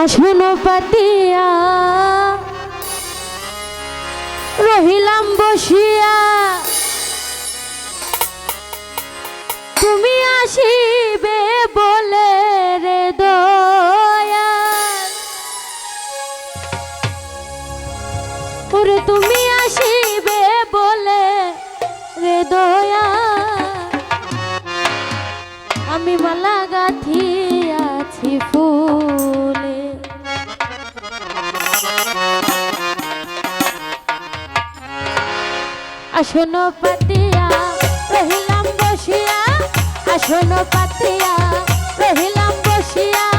আসন পাতিয়া। রহিলাম বসিয়া। তুমি আসিবে বলে রে দয়া ওরে তুমি আসিবে বলে রে দয়া আমি মালা গাথিয়াছি ফুলে। আসন পাতিয়া রহিলাম বসিয়া। আসন পাতিয়া রহিলাম বসিয়া।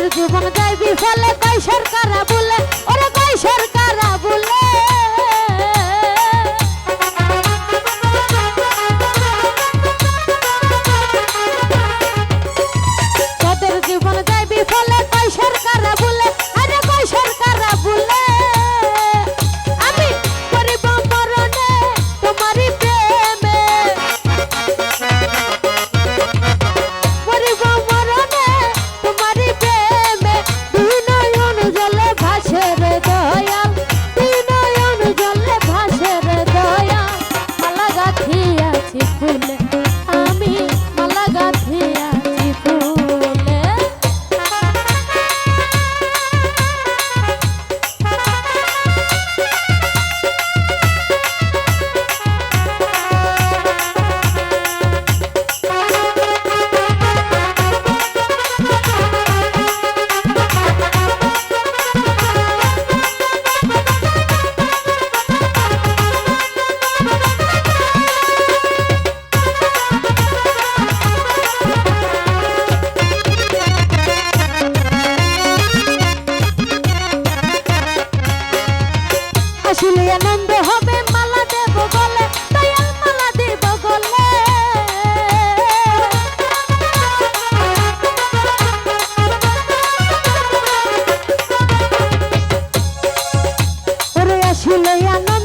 মানুষের জীবন যায় বিফলে তাই ফুলে আনন্দ হবে মালা দেব গলে দয়া মালা দেব গলে। আসলে আনন্দ